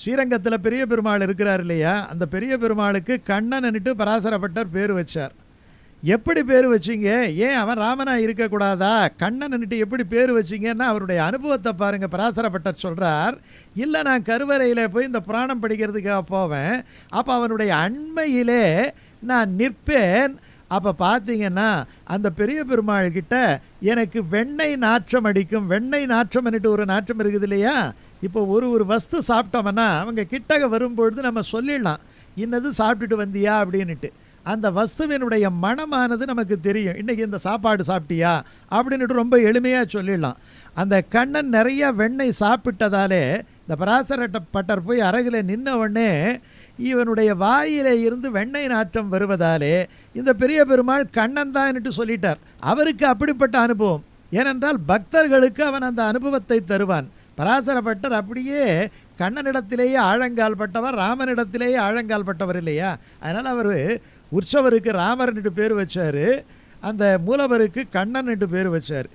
ஸ்ரீரங்கத்தில் பெரிய பெருமாள் இருக்கிறார் இல்லையா? அந்த பெரிய பெருமாளுக்கு கண்ணன்னுட்டு பராசரப்பட்டர் பேர் வச்சார். எப்படி பேர் வச்சீங்க? ஏன் அவன் ராமனாக இருக்கக்கூடாதா? கண்ணன்னுட்டு எப்படி பேர் வச்சீங்கன்னா அவருடைய அனுபவத்தை பாருங்கள் பராசரப்பட்டர் சொல்கிறார் இல்லை நான் கருவறையில் போய் இந்த புராணம் படிக்கிறதுக்காக போவேன். அப்போ அவனுடைய அண்மையிலே நான் நிற்பேன். அப்போ பார்த்தீங்கன்னா அந்த பெரிய பெருமாள் கிட்ட எனக்கு வெண்ணெய் நாற்றம் அடிக்கும். வெண்ணெய் நாற்றம்னுட்டு ஒரு நாற்றம் இருக்குது இல்லையா? இப்போ ஒரு ஒரு வஸ்து சாப்பிட்டோம்னா அவங்க கிட்டக வரும்பொழுது நம்ம சொல்லிடலாம் இன்னது சாப்பிட்டுட்டு வந்தியா? அப்படின்னுட்டு. அந்த வஸ்துவினுடைய மனமானது நமக்கு தெரியும். இன்றைக்கி இந்த சாப்பாடு சாப்பிட்டியா? அப்படின்னுட்டு ரொம்ப எளிமையாக சொல்லிடலாம். அந்த கண்ணன் நிறைய வெண்ணெய் சாப்பிட்டதாலே இந்த பராசரட்ட பட்டர் போய் அருகில் நின்ன உடனே இவனுடைய வாயிலே இருந்து வெண்ணெய் நாற்றம் வருவதாலே இந்த பெரிய பெருமாள் கண்ணன் தான்னுட்டு சொல்லிட்டார். அவருக்கு அப்படிப்பட்ட அனுபவம். ஏனென்றால் பக்தர்களுக்கு அவன் அந்த அனுபவத்தை தருவான். பராசரப்பட்டர் அப்படியே கண்ணனிடத்திலேயே ஆழங்கால் பட்டவர் ராமனிடத்திலேயே ஆழங்கால் பட்டவர் இல்லையா? அதனால் அவர் உற்சவருக்கு ராமர்னுட்டு பேர் வச்சார் அந்த மூலவருக்கு கண்ணன் பேர் வச்சார்.